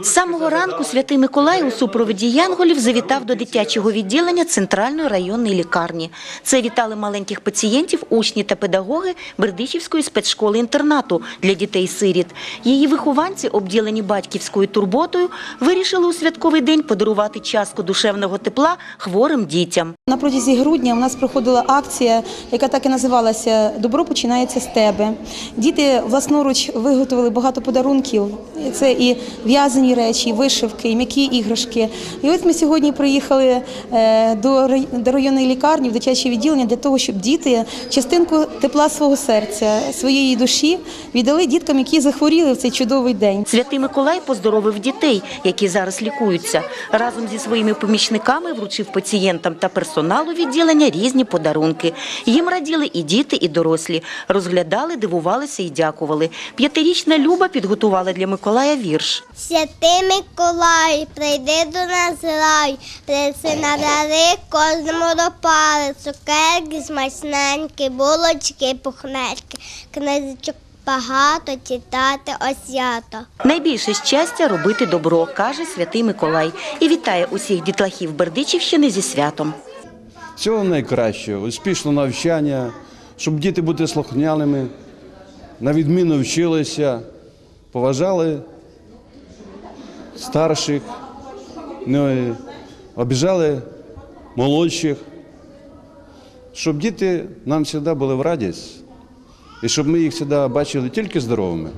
З самого ранку святий Миколай у супроводі янголів завітав до дитячого відділення Центральної районної лікарні. Це вітали маленьких пацієнтів, учні та педагоги Бердичівської спецшколи-інтернату для дітей-сиріт. Її вихованці, обділені батьківською турботою, вирішили у святковий день подарувати частку душевного тепла хворим дітям. На протязі грудня у нас проходила акція, яка так і називалася Добро починається з тебе. Діти власноруч виготовили багато подарунків. Це і в'язані речі, вишивки, м'які іграшки. І ось ми сьогодні приїхали е, до районної лікарні в дитяче відділення для того, щоб діти частинку тепла свого серця, своєї душі віддали діткам, які захворіли в цей чудовий день. Святий Миколай поздоровив дітей, які зараз лікуються. Разом зі своїми помічниками вручив пацієнтам та персоналу відділення різні подарунки. Їм раділи і діти, і дорослі. Розглядали, дивувалися і дякували. П'ятирічна Люба підготувала для Миколая вірш. Святий Миколай, прийди до нас рай, принеси на дари кожному до пари, цукерки смачненькі, булочки, пухненькі, книжечок багато читати освято. Найбільше щастя робити добро, каже святий Миколай, і вітає усіх дітлахів Бердичівщини зі святом. Всього найкращого, успішного навчання, щоб діти бути слухняними, на відміну вчилися, поважали старших, не обіжали молодших, щоб діти нам завжди були в радість, і щоб ми їх завжди бачили тільки здоровими.